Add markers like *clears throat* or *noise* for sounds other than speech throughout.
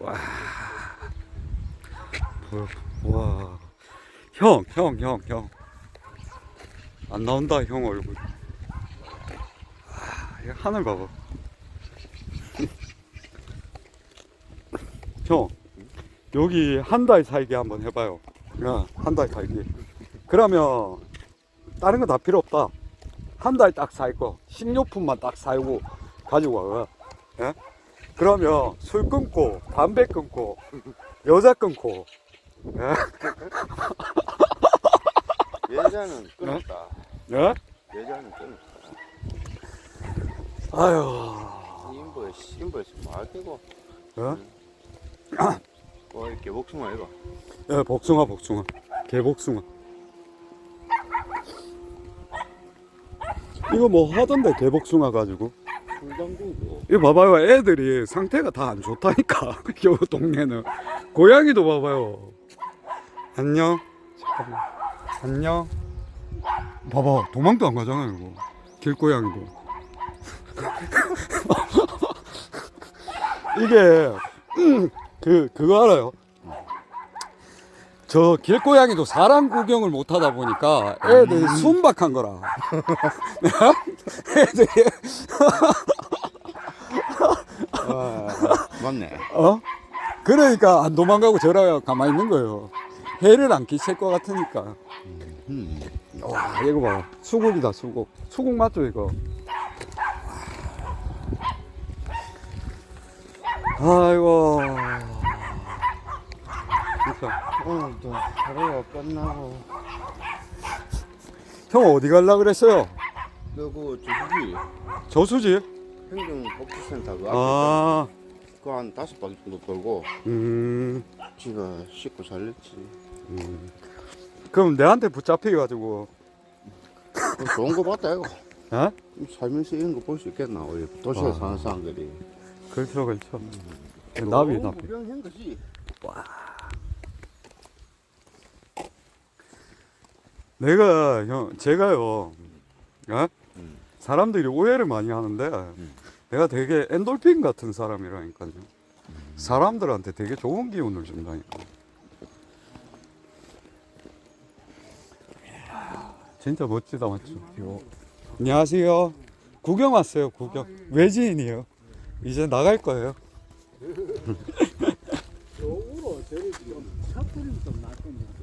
와. 뭐, 와. 형, 형, 형, 형. 안 나온다, 형 얼굴. 아, 하늘 봐봐. *laughs* 형, 여기 한 달 살기 한번 해봐요. 야, 한 달 살기. 그러면 다른 거 다 필요 없다. 한 달 딱 살고 식료품만 딱 살고 가지고 와. 예? 그러면 술 끊고 담배 끊고 여자 끊고 예? 예자는 끊었다. 예? 예자는 끊었다. 아유 인보에 인보에서 말되고 예? 어 이렇게 목숨아 이거. 예, 복숭아 복숭아 개복숭아 이거 뭐 하던데 개복숭아 가지고. 이거 봐봐요. 애들이 상태가 다 안 좋다니까. *laughs* 요 동네는. 고양이도 봐봐요. 안녕. 잠깐만. 안녕. 봐봐. 도망도 안 가잖아 이거. 길고양이도 *laughs* 이게 음, 그 그거 알아요? 저 길고양이도 사람 구경을 못 하다 보니까 애들이 순박한 거라. *laughs* 애들이 아 맞네. 어? 그러니까 안 도망가고 저라 가만히 있는 거예요. 해를 안 끼칠 것 같으니까. 음. 와, 이거 봐. 수국이다, 수국. 수국 맞죠, 이거? 아이고. 오늘도 하루가 끝나고 형 어디 갈라 그랬어요? 너그 저수지? 행정 복지센터 그 앞에 아, 그 한 다섯 바퀴 정도 돌고 음. 지가 씻고 살렸지. 그럼 내한테 붙잡혀가지고. 그 좋은 거 봤다 이거. 어? 살면서 이런 거 볼 수 있겠나? 우리 도시에 아. 사는 사람들이. 그렇죠, 그렇죠. 나비, 나비. 구경한 거지. 내가 형 제가요 어? 음. 사람들이 오해를 많이 하는데 내가 되게 엔돌핀 같은 사람이라니까요. 사람들한테 되게 좋은 기운을 준다니까. 진짜 멋지다 맞죠? 안녕하세요. 구경 왔어요 구경. 외지인이에요. 이제 나갈 거예요 *laughs*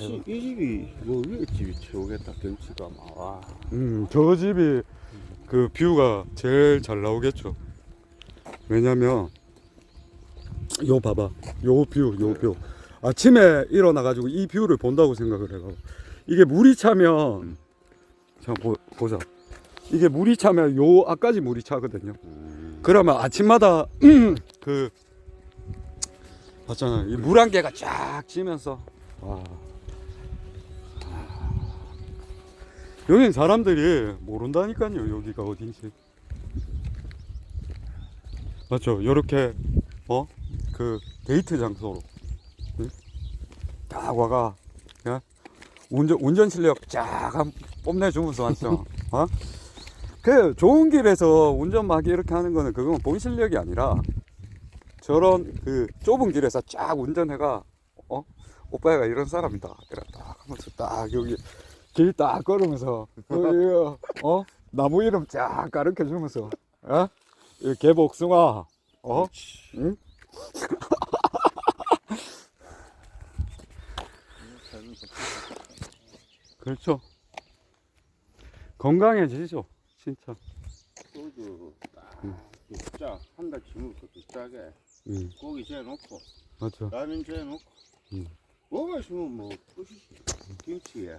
이, 집, 이 집이 뭐 위에 집이 최고겠다. 경치가 막 와. 음 저 집이 그 뷰가 제일 잘 나오겠죠. 왜냐면 요 봐봐. 요 뷰 요 뷰. 아침에 일어나 가지고 이 뷰를 본다고 생각을 해 가 이게 물이 차면 자 보, 보자. 이게 물이 차면 요 앞까지 물이 차거든요. 음. 그러면 아침마다 *clears throat* 그 봤잖아. 이 물 한 개가 쫙 지면서 와 여긴 사람들이 모른다니까요 여기가 어딘지. 맞죠? 요렇게 어? 그 데이트 장소로. 응? 딱 와가 예? 운전 운전 실력 쫙 한 뽐내주면서 왔죠. *laughs* 어? 그 좋은 길에서 운전 막 이렇게 하는 거는 그건 본 실력이 아니라 저런 그 좁은 길에서 쫙 운전해가 어? 오빠가 이런 사람이다. 이래 딱 하면서 딱 여기 길 딱 걸으면서 어, 어? 나무 이름 쫙 가르쳐 주면서 어? 이 개복숭아 어? 응? *laughs* 그렇죠. 건강해지죠 진짜. 소주 딱 한달 지물고 비싸게 응. 고기 재놓고 맞죠 라면 재놓고. 음. 뭐가 있으면 뭐 김치에